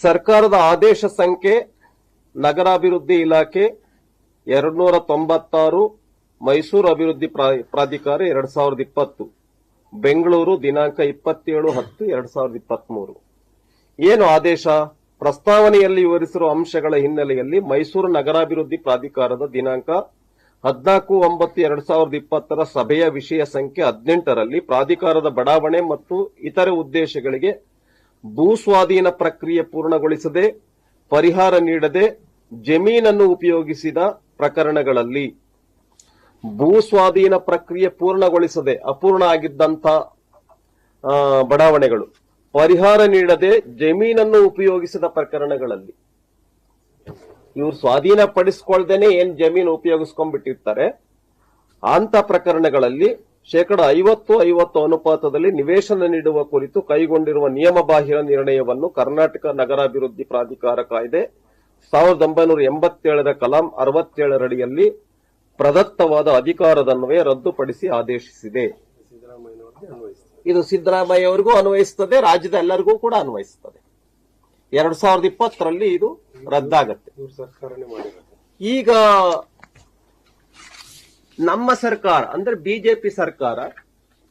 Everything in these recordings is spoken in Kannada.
ಸರ್ಕಾರದ ಆದೇಶ ಸಂಖ್ಯೆ ನಗರಾಭಿವೃದ್ಧಿ ಇಲಾಖೆ ಎರಡ್ನೂರ ತೊಂಬತ್ತಾರು ಮೈಸೂರು ಅಭಿವೃದ್ಧಿ ಪ್ರಾ- ಪ್ರಾಧಿಕಾರ ಎರಡ್ ಸಾವಿರದ ಇಪ್ಪತ್ತು ಬೆಂಗಳೂರು ದಿನಾಂಕ ಇಪ್ಪತ್ತೇಳು ಹತ್ತು ಎರಡ್ ಸಾವಿರದ ಇಪ್ಪತ್ಮೂರು ಏನು ಆದೇಶ? ಪ್ರಸ್ತಾವನೆಯಲ್ಲಿ ವಿವರಿಸಿರುವ ಅಂಶಗಳ ಹಿನ್ನೆಲೆಯಲ್ಲಿ ಮೈಸೂರು ನಗರಾಭಿವೃದ್ಧಿ ಪ್ರಾಧಿಕಾರದ ದಿನಾಂಕ ಹದಿನಾಲ್ಕು ಒಂಬತ್ತು ಎರಡ್ ಸಾವಿರದ ಇಪ್ಪತ್ತರ ಸಭೆಯ ವಿಷಯ ಸಂಖ್ಯೆ ಹದಿನೆಂಟರಲ್ಲಿ ಪ್ರಾಧಿಕಾರದ ಬಡಾವಣೆ ಮತ್ತು ಇತರೆ ಉದ್ದೇಶಗಳಿಗೆ ಭೂ ಸ್ವಾಧೀನ ಪ್ರಕ್ರಿಯೆ ಪೂರ್ಣಗೊಳಿಸದೆ ಪರಿಹಾರ ನೀಡದೆ ಜಮೀನನ್ನು ಉಪಯೋಗಿಸಿದ ಪ್ರಕರಣಗಳಲ್ಲಿ ಭೂ ಸ್ವಾಧೀನ ಪ್ರಕ್ರಿಯೆ ಪೂರ್ಣಗೊಳಿಸದೆ ಅಪೂರ್ಣ ಆಗಿದ್ದಂತ ಆ, ಬಡಾವಣೆಗಳು. ಪರಿಹಾರ ನೀಡದೆ ಜಮೀನನ್ನು ಉಪಯೋಗಿಸಿದ ಪ್ರಕರಣಗಳಲ್ಲಿ. ಇವರು ಸ್ವಾಧೀನ ಪಡಿಸ್ಕೊಳ್ದೇನೆ ಏನ್ ಜಮೀನು ಉಪಯೋಗಿಸ್ಕೊಂಡ್ಬಿಟ್ಟಿರ್ತಾರೆ. ಅಂತ ಪ್ರಕರಣಗಳಲ್ಲಿ ಶೇಕಡ ಐವತ್ತು ಐವತ್ತು ಅನುಪಾತದಲ್ಲಿ ನಿವೇಶನ ನೀಡುವ ಕುರಿತು ಕೈಗೊಂಡಿರುವ ನಿಯಮಬಾಹಿರ ನಿರ್ಣಯವನ್ನು ಕರ್ನಾಟಕ ನಗರಾಭಿವೃದ್ಧಿ ಪ್ರಾಧಿಕಾರ ಕಾಯ್ದೆ ಸಾವಿರದ ಒಂಬೈನೂರ ಎಂಬತ್ತೇಳರ ಕಲಾಂ ಅರವತ್ತೇಳರಡಿಯಲ್ಲಿ ಪ್ರದತ್ತವಾದ ಅಧಿಕಾರದನ್ವಯ ರದ್ದುಪಡಿಸಿ ಆದೇಶಿಸಿದೆ. ಇದು ಸಿದ್ದರಾಮಯ್ಯ ಅವರಿಗೂ ಅನ್ವಯಿಸುತ್ತದೆ ರಾಜ್ಯದ ಎಲ್ಲರಿಗೂ ಕೂಡ ಅನ್ವಯಿಸುತ್ತದೆ. ಎರಡ್ ಸಾವಿರದ ಇಪ್ಪತ್ತರಲ್ಲಿ ಇದು ರದ್ದಾಗತ್ತೆ. ಈಗ ನಮ್ಮ ಸರ್ಕಾರ, ಅಂದ್ರೆ ಬಿಜೆಪಿ ಸರ್ಕಾರ,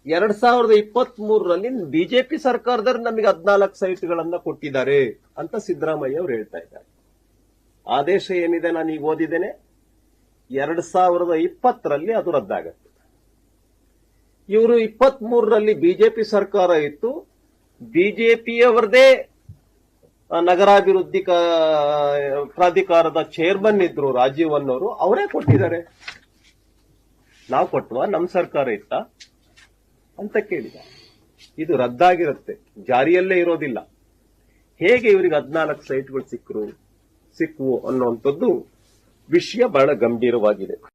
ಎರಡ್ ಸಾವಿರದ ಇಪ್ಪತ್ತ್ ಮೂರರಲ್ಲಿ ಬಿಜೆಪಿ ಸರ್ಕಾರದವ್ರು ನಮಗೆ ಹದಿನಾಲ್ಕು ಸೈಟ್ಗಳನ್ನ ಕೊಟ್ಟಿದ್ದಾರೆ ಅಂತ ಸಿದ್ದರಾಮಯ್ಯ ಅವರು ಹೇಳ್ತಾ ಇದ್ದಾರೆ. ಆದೇಶ ಏನಿದೆ ನಾನು ಈಗ ಓದಿದ್ದೇನೆ. ಎರಡ್ ಸಾವಿರದ ಇಪ್ಪತ್ತರಲ್ಲಿ ಅದು ರದ್ದಾಗತ್ತೆ. ಇವರು ಇಪ್ಪತ್ತ್ ಮೂರರಲ್ಲಿ ಬಿಜೆಪಿ ಸರ್ಕಾರ ಇತ್ತು. ಬಿಜೆಪಿಯವರದೇ ನಗರಾಭಿವೃದ್ಧಿ ಪ್ರಾಧಿಕಾರದ ಚೇರ್ಮನ್ ಇದ್ರು ರಾಜೀವ್ ಅನ್ನೋರು, ಅವರೇ ಕೊಟ್ಟಿದ್ದಾರೆ. ನಾವು ಕೊಟ್ಟುವ ನಮ್ಮ ಸರ್ಕಾರ ಇತ್ತ? ಅಂತ ಕೇಳಿದ. ಇದು ರದ್ದಾಗಿರುತ್ತೆ. ಜಾರಿಯಲ್ಲೇ ಇರೋದಿಲ್ಲ. ಹೇಗೆ ಇವರಿಗೆ ಹದಿನಾಲ್ಕು ಸೈಟ್ಗಳು ಸಿಕ್ಕರು ಸಿಕ್ಕುವು ಅನ್ನುವಂಥದ್ದು ವಿಷಯ ಬಹಳ ಗಂಭೀರವಾಗಿದೆ.